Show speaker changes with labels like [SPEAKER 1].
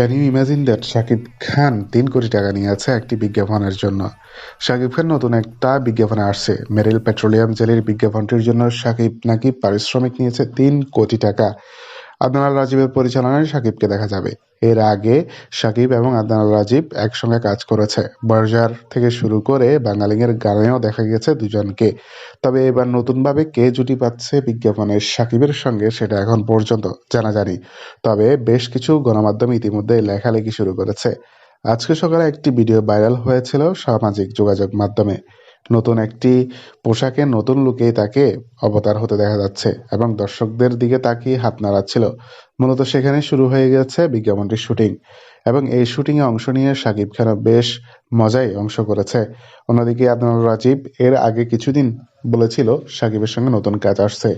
[SPEAKER 1] Can you imagine that Shakib Khan তিন কোটি টাকা নিয়ে আছে একটি বিজ্ঞাপনের জন্য? শাকিব খান নতুন একটা বিজ্ঞাপনে আসছে। মেরিল পেট্রোলিয়াম জেলের বিজ্ঞাপনটির জন্য শাকিব নাকি পারিশ্রমিক নিয়েছে তিন কোটি টাকা। আদনাল রাজীবের পরিচালনায় শাকিবকে দেখা যাবে। এর আগে শাকিব এবং আদনাল রাজীব একসঙ্গে কাজ করেছে। বর্জার থেকে শুরু করে বাঙালিঙের গানেও দেখা গেছে দুজনকে। তবে এবার নতুনভাবে কে জুটি পাচ্ছে বিজ্ঞাপনে শাকিবের সঙ্গে সেটা এখন পর্যন্ত জানা যায়নি। তবে বেশ কিছু গণমাধ্যম ইতিমধ্যে লেখালেখি শুরু করেছে। আজকে সকালে একটি ভিডিও ভাইরাল হয়েছিল সামাজিক যোগাযোগ মাধ্যমে। নতুন একটি পোশাকে নতুন লুকে তাকে অবতার হতে দেখা যাচ্ছে এবং দর্শকদের দিকে তাকিয়ে হাত নাড়াচ্ছিল। মূলত সেখানে শুরু হয়ে গেছে বিজ্ঞাপনটির শুটিং এবং এই শুটিংয়ে অংশ নিয়ে সাকিব খানও বেশ মজাই অংশ করেছে। অন্যদিকে আদনাল রাজীব এর আগে কিছুদিন বলেছিল সাকিবের সঙ্গে নতুন কাজ আসছে।